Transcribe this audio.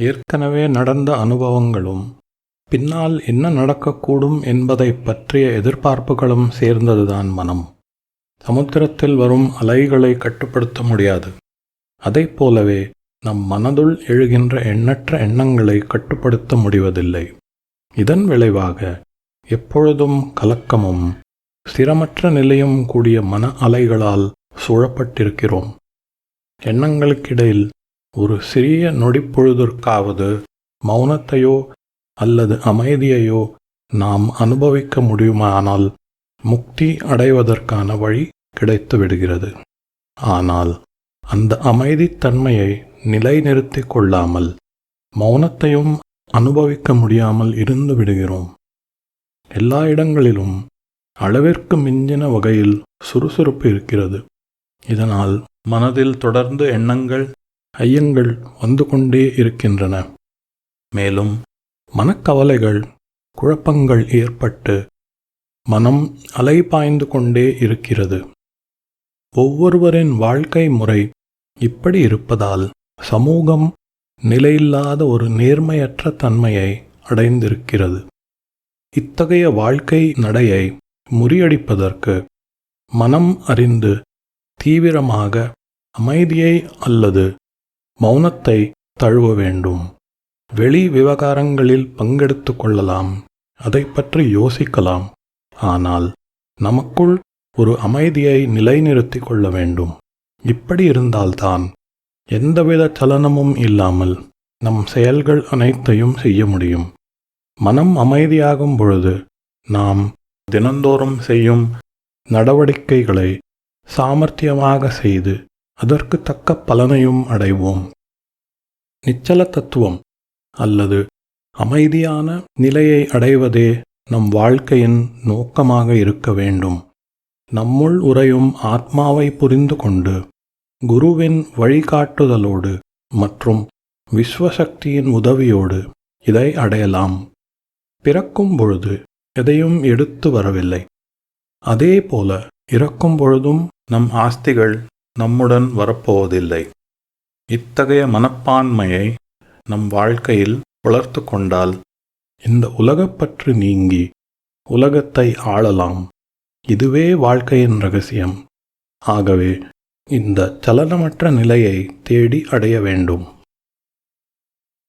ஏற்கனவே நடந்த அனுபவங்களும் பின்னால் என்ன நடக்கக்கூடும் என்பதைப் பற்றிய எதிர்பார்ப்புகளும் சேர்ந்ததுதான் மனம். சமுத்திரத்தில் வரும் அலைகளை கட்டுப்படுத்த முடியாது. அதைப் போலவே நம் மனதுள் எழுகின்ற எண்ணற்ற எண்ணங்களை கட்டுப்படுத்த முடிவதில்லை. இதன் விளைவாக எப்பொழுதும் கலக்கமும் ஸ்திரமற்ற நிலையும் கூடிய மன அலைகளால் சூழப்பட்டிருக்கிறோம். எண்ணங்களுக்கிடையில் ஒரு சிறிய நொடிப்பொழுதற்காவது மௌனத்தையோ அல்லது அமைதியையோ நாம் அனுபவிக்க முடியுமானால் முக்தி அடைவதற்கான வழி கிடைத்து விடுகிறது ஆனால் அந்த அமைதித்தன்மையை நிலைநிறுத்திக் கொள்ளாமல் மௌனத்தையும் அனுபவிக்க முடியாமல் இருந்து விடுகிறோம். எல்லா இடங்களிலும் அளவிற்கு மிஞ்சின வகையில் சுறுசுறுப்பு இருக்கிறது. இதனால் மனதில் தொடர்ந்து எண்ணங்கள் ஐயங்கள் வந்து கொண்டே இருக்கின்றன. மேலும் மனக்கவலைகள் குழப்பங்கள் ஏற்பட்டு மனம் அலைபாய்ந்து கொண்டே இருக்கிறது. ஒவ்வொருவரின் வாழ்க்கை முறை இப்படி இருப்பதால் சமூகம் நிலையில்லாத ஒரு நேர்மையற்ற தன்மையை அடைந்திருக்கிறது. இத்தகைய வாழ்க்கை நடையை முறியடிப்பதற்கு மனம் அறிந்து தீவிரமாக அமைதியை அல்லது மௌனத்தை தழுவ வேண்டும். வெளி விவகாரங்களில் பங்கெடுத்து கொள்ளலாம். அதை பற்றி யோசிக்கலாம். ஆனால் நமக்குள் ஒரு அமைதியை நிலைநிறுத்தி கொள்ள வேண்டும். இப்படி இருந்தால்தான் எந்தவித சலனமும் இல்லாமல் நம் செயல்கள் அனைத்தையும் செய்ய முடியும். மனம் அமைதியாகும் பொழுது நாம் தினந்தோறும் செய்யும் நடவடிக்கைகளை சாமர்த்தியமாக செய்து அதற்கு தக்க பலனையும் அடைவோம். நிச்சல தத்துவம் அல்லது அமைதியான நிலையை அடைவதே நம் வாழ்க்கையின் நோக்கமாக இருக்க வேண்டும். நம்முள் உறையும் ஆத்மாவை புரிந்து கொண்டு குருவின் வழிகாட்டுதலோடு மற்றும் விஸ்வசக்தியின் உதவியோடு இதை அடையலாம். பிறக்கும் பொழுது எதையும் எடுத்து வரவில்லை. அதே போல இறக்கும் பொழுதும் நம் ஆஸ்திகள் நம்முடன் வரப்போவதில்லை. இத்தகைய மனப்பான்மையை நம் வாழ்க்கையில் வளர்த்து கொண்டால் இந்த உலகப்பற்று நீங்கி உலகத்தை ஆளலாம். இதுவே வாழ்க்கையின் ரகசியம். ஆகவே இந்த சலனமற்ற நிலையை தேடி அடைய வேண்டும்.